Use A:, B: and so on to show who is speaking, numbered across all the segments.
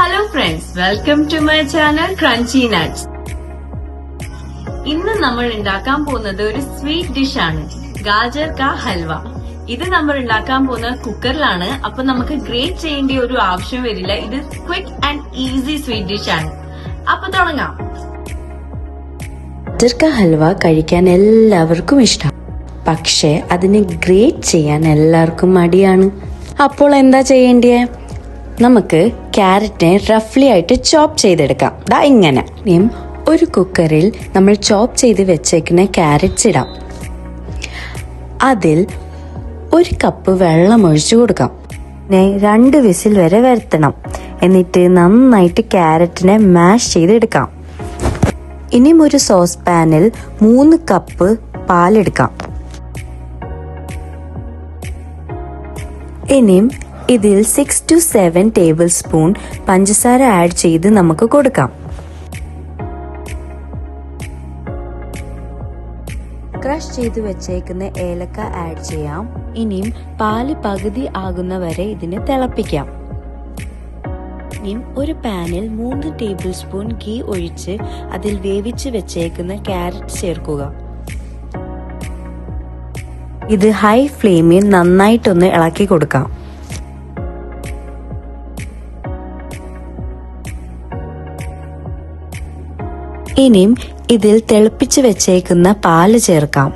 A: Hello friends welcome to my channel crunchy nuts ഇന്ന് നമ്മൾ ഉണ്ടാക്കാൻ പോകുന്നത് ഒരു സ്വീറ്റ് ഡിഷ് ആണ്. ഗാജർ കാ ഹൽവ. ഇത് നമ്മൾ ഉണ്ടാക്കാൻ പോകുന്ന കുക്കറിലാണ്. അപ്പൊ നമുക്ക് ഗ്രേറ്റ് ചെയ്യേണ്ട ഒരു ആവശ്യം വരില്ല. ഇത് quick and easy sweet dish ആണ്. അപ്പൊ തുടങ്ങാം.
B: ഗജർക്ക ഹൽവ കഴിക്കാൻ എല്ലാവർക്കും ഇഷ്ടം. പക്ഷേ അതിനെ ഗ്രേറ്റ് ചെയ്യാൻ എല്ലാവർക്കും മടിയാണ്. അപ്പോൾ എന്താ ചെയ്യേണ്ടേ നമുക്ക് ക്യാരറ്റിനെ റഫ്ലി ആയിട്ട് ചോപ്പ് ചെയ്തെടുക്കാം. ദാ ഇങ്ങനെ. ഇനിയും ഒരു കുക്കറിൽ നമ്മൾ ചോപ്പ് ചെയ്ത് വെച്ചേക്കുന്ന ക്യാരറ്റ്സ് ഇടാം. അതിൽ ഒരു കപ്പ് വെള്ളം ഒഴിച്ചു കൊടുക്കാം. പിന്നെ രണ്ട് വിസിൽ വരെ വരുത്തണം. എന്നിട്ട് നന്നായിട്ട് ക്യാരറ്റിനെ മാഷ് ചെയ്തെടുക്കാം. ഇനിയും ഒരു സോസ് പാനിൽ മൂന്ന് കപ്പ് പാലെടുക്കാം. ഇനിയും ഇതിൽ six to seven tablespoon പഞ്ചസാര ആഡ് ചെയ്ത് നമുക്ക് കൊടുക്കാം. ക്രഷ് ചെയ്ത് വെച്ചേക്കുന്ന ഏലക്ക ആഡ് ചെയ്യാം. ഇനിയും പാൽ പകുതി ആകുന്നവരെ ഇതിന് തിളപ്പിക്കാം. ഇനിയും ഒരു പാനിൽ മൂന്ന് ടേബിൾ സ്പൂൺ ഗീ ഒഴിച്ച് അതിൽ വേവിച്ച് വെച്ചേക്കുന്ന ക്യാരറ്റ് ചേർക്കുക. ഇത് ഹൈ ഫ്ലെയിമിൽ നന്നായിട്ടൊന്ന് ഇളക്കി കൊടുക്കാം. ഇനിയും ഇതിൽ തിളപ്പിച്ച് വെച്ചേക്കുന്ന പാൽ ചേർക്കാം.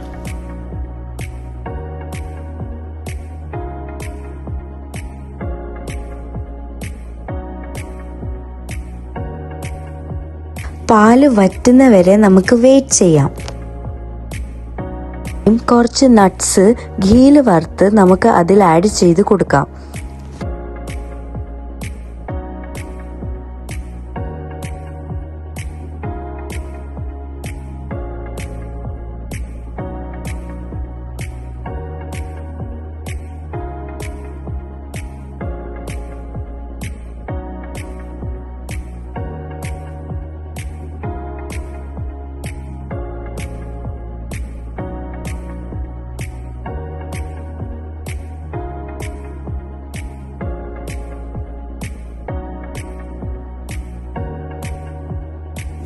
B: പാൽ വറ്റുന്നവരെ നമുക്ക് വെയിറ്റ് ചെയ്യാം. കുറച്ച് നട്ട്സ് ഗീൽ വറുത്ത് നമുക്ക് അതിൽ ആഡ് ചെയ്ത് കൊടുക്കാം.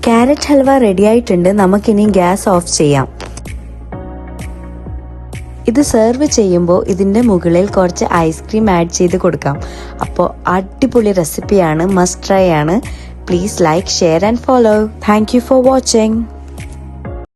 B: ക്യാരറ്റ് ഹൽവ റെഡി ആയിട്ടുണ്ട്. നമുക്കിനി ഗ്യാസ് ഓഫ് ചെയ്യാം. ഇത് സെർവ് ചെയ്യുമ്പോൾ ഇതിന്റെ മുകളിൽ കുറച്ച് ഐസ്ക്രീം ആഡ് ചെയ്ത് കൊടുക്കാം. അപ്പോൾ അടിപൊളി റെസിപ്പിയാണ് മസ്റ്റ് ട്രൈ ആണ്. Please like share and follow thank you for watching